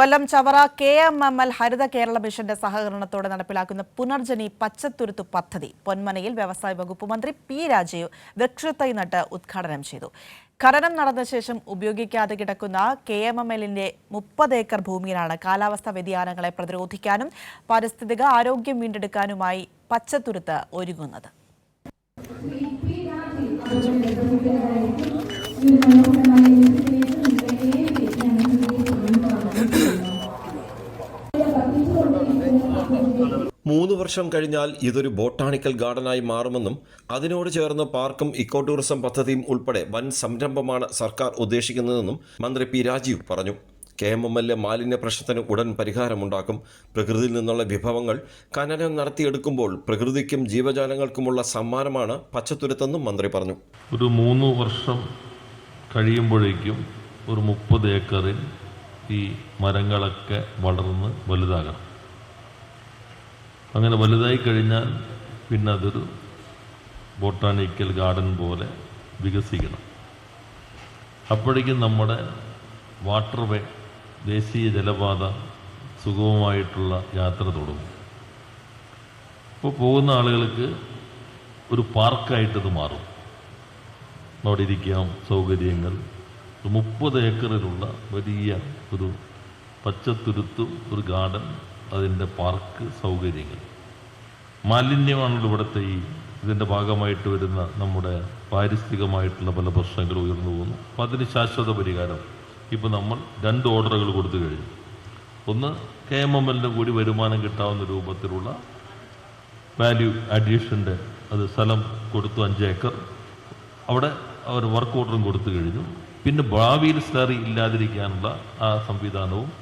Kollam Chavara K M M L Haritha Kerala മിഷന്റെ സഹകരണത്തോടെ നടപ്പിലാക്കുന്ന പുനർജനി പച്ചത്തുരുത്തു പദ്ധതി. പൊന്മനയിൽ വ്യവസായ വകുപ്പ് മന്ത്രി പി രാജീവ് വൃക്ഷത്തൈ നട്ട് ഉദ്ഘാടനം ചെയ്തു. ഖനനം നടന്ന ശേഷം ഉപയോഗിക്കാതെ കിടക്കുന്ന കെ എം എം എല്ലിന്റെ മുപ്പത് ഏക്കർ ഭൂമിയിലാണ് കാലാവസ്ഥാ വ്യതിയാനങ്ങളെ പ്രതിരോധിക്കാനും പാരിസ്ഥിതിക ആരോഗ്യം വീണ്ടെടുക്കാനുമായി പച്ചത്തുരുത്ത് ഒരുങ്ങുന്നത്. മൂന്ന് വർഷം കഴിഞ്ഞാൽ ഇതൊരു ബോട്ടാണിക്കൽ ഗാർഡനായി മാറുമെന്നും അതിനോട് ചേർന്ന് പാർക്കും ഇക്കോ ടൂറിസം പദ്ധതിയും ഉൾപ്പെടെ വൻ സംരംഭമാണ് സർക്കാർ ഉദ്ദേശിക്കുന്നതെന്നും മന്ത്രി പി രാജീവ് പറഞ്ഞു. K M M L A മാലിന്യ പ്രശ്നത്തിന് ഉടൻ പരിഹാരമുണ്ടാക്കും. പ്രകൃതിയിൽ നിന്നുള്ള വിഭവങ്ങൾ ഖനനം നടത്തിയെടുക്കുമ്പോൾ പ്രകൃതിക്കും ജീവജാലങ്ങൾക്കുമുള്ള സമ്മാനമാണ് പച്ചത്തുരുത്തെന്നും മന്ത്രി പറഞ്ഞു. ഒരു മൂന്ന് വർഷം കഴിയുമ്പോഴേക്കും ഒരു മുപ്പത് ഏക്കറിൽ ഈ മരങ്ങളൊക്കെ വളർന്ന് വലുതാകണം. അങ്ങനെ വലുതായി കഴിഞ്ഞാൽ പിന്നെ അതൊരു ബോട്ടാണിക്കൽ ഗാർഡൻ പോലെ വികസിക്കണം. അപ്പോഴേക്കും നമ്മുടെ വാട്ടർവേ ദേശീയ ജലപാത സുഗമമായിട്ടുള്ള യാത്ര തുടങ്ങും. ഇപ്പോൾ പോകുന്ന ആളുകൾക്ക് ഒരു പാർക്കായിട്ടത് മാറും. അവിടെ ഇരിക്കാം സൗകര്യങ്ങൾ. മുപ്പത് ഏക്കറിലുള്ള വലിയ ഒരു പച്ചത്തുരുത്തും ഒരു ഗാർഡൻ അതിന്റെ പാർക്ക് സൗകര്യങ്ങൾ. മാലിന്യമാണല്ലോ ഇവിടുത്തെ ഈ ഇതിന്റെ ഭാഗമായിട്ട് വരുന്ന നമ്മുടെ പാരിസ്ഥിതികമായിട്ടുള്ള പല പ്രശ്നങ്ങളും ഉയർന്നു പോകുന്നു. അപ്പോൾ അതിന് ശാശ്വത പരിഹാരം ഇപ്പോൾ നമ്മൾ രണ്ട് ഓർഡറുകൾ കൊടുത്തു കഴിഞ്ഞു. ഒന്ന് കെ എം എം എല്ലിന്റെ കൂടി വരുമാനം കിട്ടാവുന്ന രൂപത്തിലുള്ള വാല്യൂ അഡീഷന്റെ അത് സ്ഥലം കൊടുത്തു അഞ്ച് ഏക്കർ. അവിടെ അവർ വർക്ക് ഓർഡറും കൊടുത്തു കഴിഞ്ഞു. പിന്നെ ഭാവിയിൽ സ്ലറി ഇല്ലാതിരിക്കാനുള്ള ആ സംവിധാനവും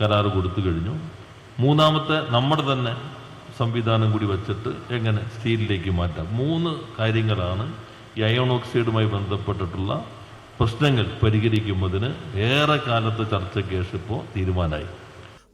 കരാറ് കൊടുത്തു കഴിഞ്ഞു. മൂന്നാമത്തെ നമ്മുടെ തന്നെ സംവിധാനം കൂടി വച്ചിട്ട് എങ്ങനെ സ്റ്റീലിലേക്ക് മാറ്റാം. മൂന്ന് കാര്യങ്ങളാണ് ഈ അയോൺ ഓക്സൈഡുമായി ബന്ധപ്പെട്ടിട്ടുള്ള പ്രശ്നങ്ങൾ പരിഹരിക്കുന്നതിന് ഏറെ കാലത്തെ ചർച്ചയ്ക്ക് ശേഷം ഇപ്പോൾ തീരുമാനമായി.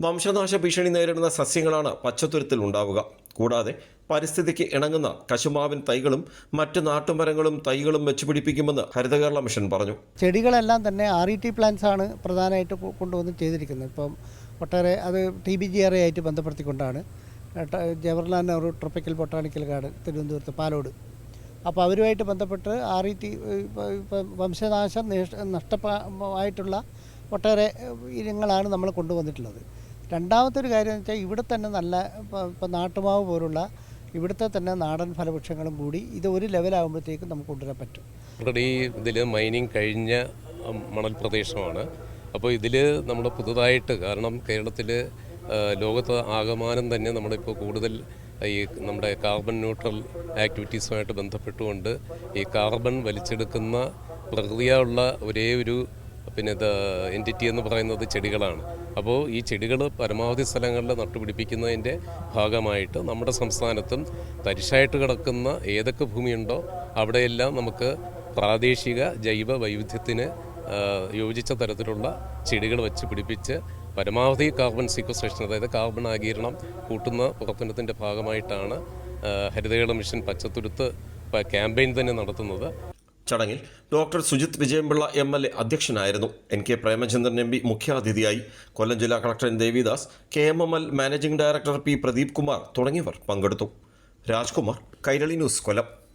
വംശനാശ ഭീഷണി നേരിടുന്ന സസ്യങ്ങളാണ് പച്ചത്തുരുത്തിൽ ഉണ്ടാവുക. കൂടാതെ പരിസ്ഥിതിക്ക് ഇണങ്ങുന്ന കശുമാവിൻ തൈകളും മറ്റ് നാട്ടുമരങ്ങളും തൈകളും വെച്ചുപിടിപ്പിക്കുമെന്ന് ഹരിതകേരള മിഷൻ പറഞ്ഞു. ചെടികളെല്ലാം തന്നെ ആർ ഇ ടി പ്ലാന്റ്സ് ആണ് പ്രധാനമായിട്ട് കൊണ്ടുവന്ന് ചെയ്തിരിക്കുന്നത്. ഇപ്പം ഒട്ടേറെ അത് ടി ബി ജി ആർ ആയിട്ട് ബന്ധപ്പെടുത്തിക്കൊണ്ടാണ്. Jawaharlal Nehru tropical botanical garden തിരുവനന്തപുരത്ത് പാലോട്. അപ്പോൾ അവരുമായിട്ട് ബന്ധപ്പെട്ട് ആർ ഇ ടി വംശനാശം നേഷ്- നഷ്ടമായിട്ടുള്ള ഒട്ടേറെ ഇനങ്ങളാണ് നമ്മൾ കൊണ്ടുവന്നിട്ടുള്ളത്. രണ്ടാമത്തെ ഒരു കാര്യം എന്ന് വെച്ചാൽ ഇവിടെ തന്നെ നല്ല ഇപ്പം നാട്ടുമാവ് പോലുള്ള ഇവിടുത്തെ തന്നെ നാടൻ ഫലവൃക്ഷങ്ങളും കൂടി ഇത് ഒരു ലെവലാകുമ്പോഴത്തേക്കും നമുക്ക് കൊണ്ടുവരാൻ പറ്റും. ഓൾറെഡി ഇതിൽ മൈനിങ് കഴിഞ്ഞ മണൽ പ്രദേശമാണ് അപ്പോൾ ഇതിൽ നമ്മൾ പുതുതായിട്ട് കാരണം കേരളത്തിൽ ലോകത്ത് ആകമാനം തന്നെ നമ്മളിപ്പോൾ കൂടുതൽ ഈ നമ്മുടെ കാർബൺ ന്യൂട്രൽ ആക്ടിവിറ്റീസുമായിട്ട് ബന്ധപ്പെട്ടുകൊണ്ട് ഈ കാർബൺ വലിച്ചെടുക്കുന്ന പ്രകൃതിയുള്ള ഒരേ ഒരു പിന്നെ ഇത് എന്റിറ്റി എന്ന് പറയുന്നത് ചെടികളാണ്. അപ്പോൾ ഈ ചെടികൾ പരമാവധി സ്ഥലങ്ങളിൽ നട്ടുപിടിപ്പിക്കുന്നതിന്റെ ഭാഗമായിട്ട് നമ്മുടെ സംസ്ഥാനത്തും തരിശായിട്ട് കിടക്കുന്ന ഏതൊക്കെ ഭൂമിയുണ്ടോ അവിടെയെല്ലാം നമുക്ക് പ്രാദേശിക ജൈവ വൈവിധ്യത്തിന് യോജിച്ച തരത്തിലുള്ള ചെടികൾ വെച്ച് പിടിപ്പിച്ച് പരമാവധി കാർബൺ സീക്വസ്ട്രേഷൻ അതായത് കാർബൺ ആഗീരണം കൂട്ടുന്ന പ്രവർത്തനത്തിന്റെ ഭാഗമായിട്ടാണ് ഹരിതകേള മിഷൻ പച്ചത്തുരുത്ത് ക്യാമ്പയിൻ തന്നെ നടത്തുന്നത്. ചടങ്ങിൽ doctor Sujith Vijayampillai M L A അധ്യക്ഷനായിരുന്നു. N K Premachandran M P മുഖ്യാതിഥിയായി കൊല്ലം ജില്ലാ collector N Devidas K M M L managing director P Pradeep Kumar തുടങ്ങിയവർ പങ്കെടുത്തു. രാജ്കുമാർ കൈരളി ന്യൂസ് കൊല്ലം.